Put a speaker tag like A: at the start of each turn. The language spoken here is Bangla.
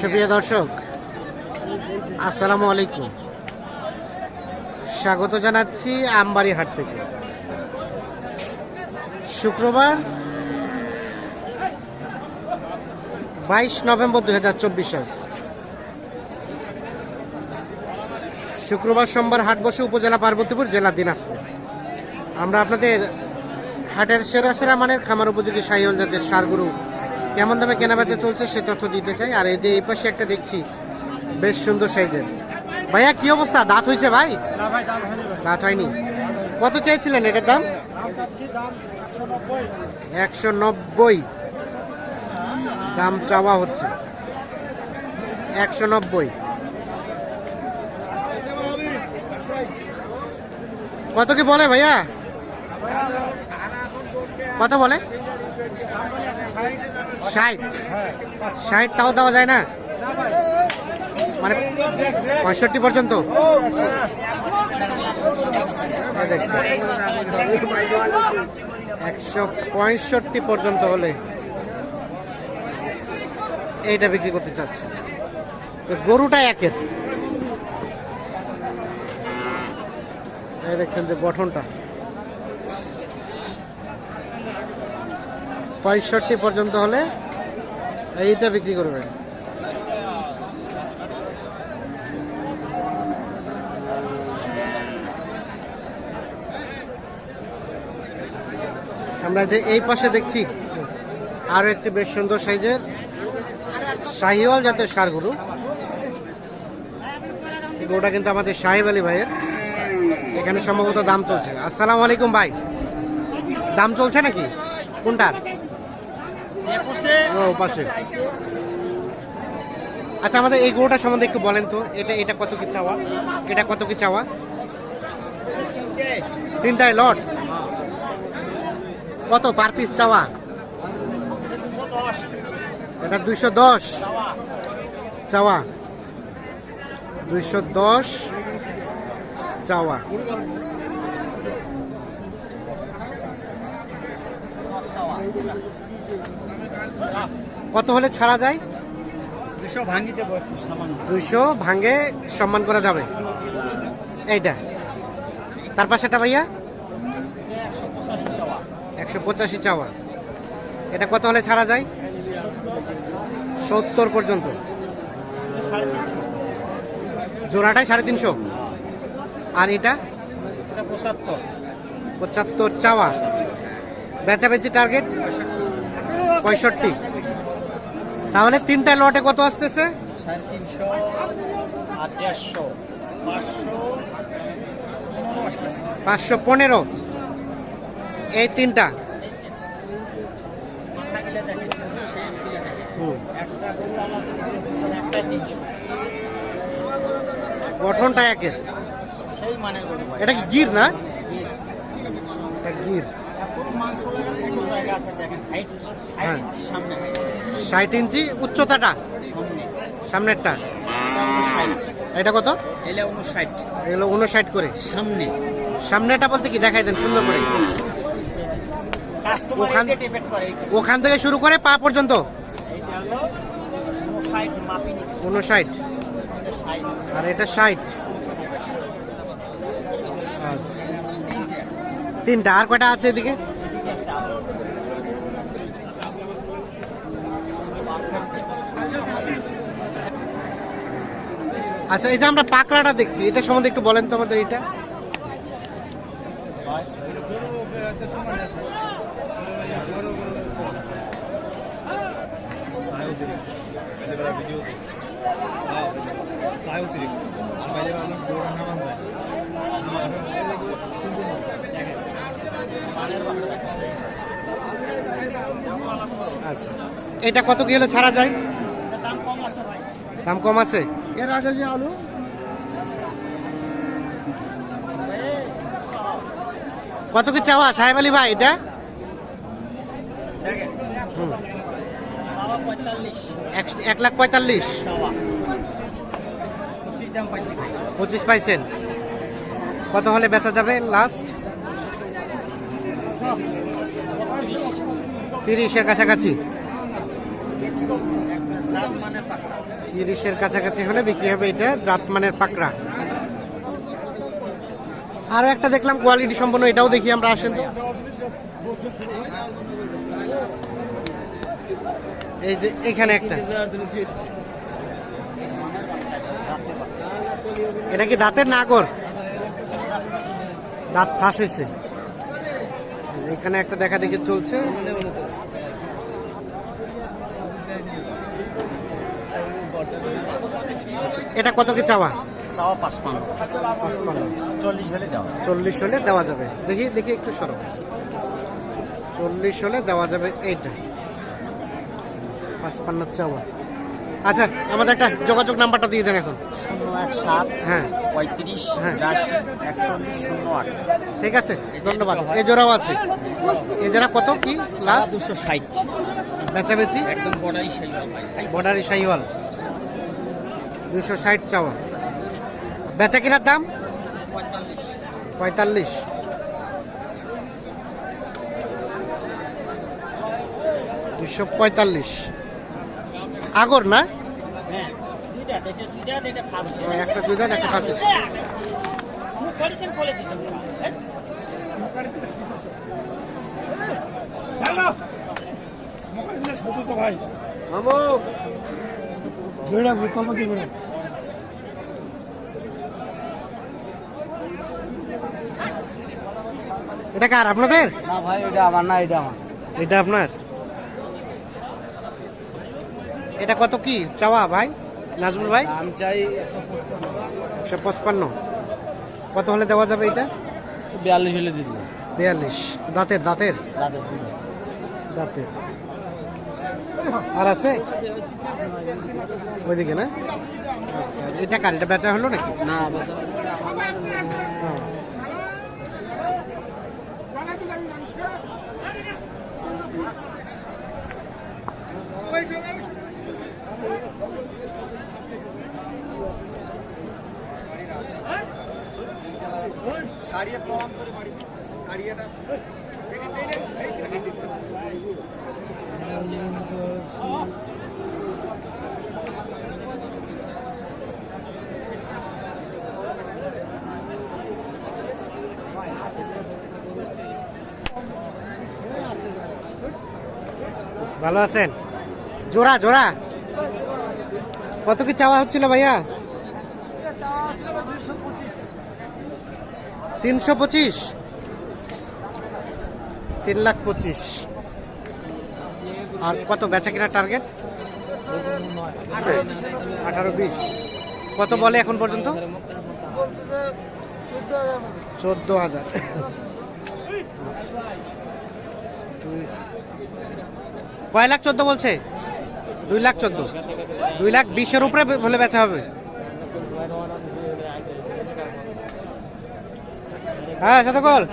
A: সুপ্রিয় দর্শক, আসসালামু আলাইকুম। স্বাগত জানাচ্ছি আমবাড়ি হাট থেকে। শুক্রবার বাইশ নভেম্বর দু হাজার চব্বিশ শুক্রবার সোমবার হাট বসে উপজেলা পার্বতীপুর জেলা দিনাজপুর। আমরা আপনাদের হাটের সেরা সেরা মানের খামার উপযোগী সাহিওল জাতের সারগুরু কেমন দামে কেনাবেচা চলছে সে তথ্য দিতে চাই। আর এই যে এই পাশে একটা দেখছি বেশ সুন্দর সাইজের। ভাইয়া কি অবস্থা? দাঁত হয়েছে ভাই? দাঁত হয়নি কত চাইছিলেন এটার দাম?
B: একশো নব্বই।
A: দাম চাওয়া হচ্ছে। একশো নব্বই। কত কি বলে ভাইয়া কত বলে? ষাট। ষাট তাও দেওয়া যায় না? মানে পঁয়ষট্টি পর্যন্ত? একশো পঁয়ষট্টি পর্যন্ত হলে এইটা বিক্রি করতে চাচ্ছে। গরুটা একের। দেখছেন যে গঠনটা। পঁয়ষট্টি পর্যন্ত হলে এইটা বিক্রি করবেন। আমরা যে এই পাশে দেখছি, আরও একটি বেশ সুন্দর সাইজের শাহিওয়াল জাতের সার গরু। কিন্তু আমাদের সাহেব আলী ভাইয়ের। এখানে সম্ভবত দাম চলছে। আসসালামু আলাইকুম ভাই। দাম চলছে নাকি? কোনটার? ও আচ্ছা আমাদের এই গরুটা সম্বন্ধে একটু বলেন তো। এটা এটা কত কি চাওয়া? এটা কত কি চাওয়া? তিনটায় লট? কত পার পিস চাওয়া? এটা দুইশো দশ। চাওয়া। দুইশো দশ। চাওয়া। কত হলে ছাড়া যায়?
B: ভাঙি একটু
A: দুইশো ভাঙ্গে সম্মান করা যাবে। এইটা। তার পাশে পাশেটা ভাইয়া?
B: একশো পঁচাশি চাওয়া।
A: এটা কত হলে ছাড়া যায়? সত্তর পর্যন্ত। জোড়াটাই সাড়ে তিনশো। আর এটা?
B: এটা পঁচাত্তর।
A: পঁচাত্তর চাওয়া। বেচাবেচি টার্গেট পঁয়ষট্টি। তাহলে তিনটা লটে কত আসতেছে?
B: পাঁচশো পনেরো
A: এই তিনটা। গঠনটা একের। এটা কি গির না। এটা গির। হ্যাঁ। ষাট ইঞ্চি উচ্চতাটা?
B: সামনে।
A: সামনেরটা?
B: এটা
A: কত? এগুলো উনষাট। করে।
B: সামনে।
A: সামনেটা বলতে কি? দেখাই দেন সুন্দর করে। ওখান- থেকে শুরু করে পা পর্যন্ত?
B: উনষাট
A: আর এটা ষাট। তিনটা, আর কটা আছে এদিকে। আচ্ছা এই যে আমরা পাকড়াটা দেখছি, এটা সম্বন্ধে একটু বলেন তো আমাদের এটা আচ্ছা। এটা কত কি হলে ছাড়া যায়?
B: দাম কম আছে ভাই।
A: দাম কম আছে?
B: এর আগে যে আলু?
A: কত কি চাওয়া? সাহেব আলী ভাই এটা? এক- লাখ পঁয়তাল্লিশ।
B: পঁচিশ
A: পাইছেন। কত হলে বেচা যাবে লাস্ট তিরিশের কাছাকাছি। তিরিশের কাছাকাছি হলে বিক্রি হবে এটা জাতমানের পাকড়া। আরও একটা দেখলাম কোয়ালিটি সম্পন্ন, এটাও দেখি আমরা আসেন এই যে এখানে একটা। এটা কি দাঁতের নাগর দাঁত ফাঁস এখানে একটা দেখা দেখি চলছে। এটা কত কি চাওয়া?
B: সাওয়া পাঁচপান্ন
A: পাঁচপান্ন
B: চল্লিশ হলে দাও
A: চল্লিশ হলে দেওয়া যাবে। দেখি দেখি একটু সরো। চল্লিশ হলে দেওয়া যাবে এইটা। পাঁচপান্ন চাওয়া। আচ্ছা আমাদের একটা যোগাযোগ নাম্বারটা দিয়ে দেন এখন।
B: শূন্য এক সাত
A: হ্যাঁ।
B: পঁয়ত্রিশ
A: হ্যাঁ।
B: বিরাশি একচল্লিশ শূন্য আট।
A: ঠিক আছে ধন্যবাদ। এই জোড়াও আছে। জোড়া কত কি? লাভ
B: দুশো ষাট।
A: বেচাবেচি
B: একদম বড়াই সেই ভাই।
A: বর্ডারি শাহিওয়াল দুশো ষাট চাওয়া। বেচা কিনার দাম?
B: পঁয়তাল্লিশ।
A: পঁয়তাল্লিশ দুশো পঁয়তাল্লিশ। আগর না?
B: হ্যাঁ দুইটা এটা দুইটা এটা খাবছে
A: একটা দুই একটা খাসি এটা কার আপনাদের?
B: না ভাই এটা আমার না এটা আমার।
A: এটা আপনার? এটা কত কি চাওয়া ভাই? নাজমুল ভাই?
B: দাম চাই
A: একশো পঁচপান্ন। কত হলে দেওয়া যাবে এটা?
B: বিয়াল্লিশ হলে দিলাম
A: বিয়াল্লিশ। দাঁতের দাঁতের। দাঁতের। আর আছে? ওইদিকে না? এটা কার? এটা বেচা হলো নাকি?
B: না
A: হ্যাঁ। ভালো আছেন? জোড়া জোড়া। কত কি চাওয়া হচ্ছিল ভাইয়া? তিনশো পঁচিশ। তিন লাখ পঁচিশ। আর কত বেচা কিনা টার্গেট আঠারো বিশ। কত বলে এখন পর্যন্ত? চোদ্দ হাজার। কয় লাখ চোদ্দ বলছে? দুই লাখ চোদ্দ। দুই লাখ বিশের উপরে হলে বেচা হবে। হ্যাঁ শতকল।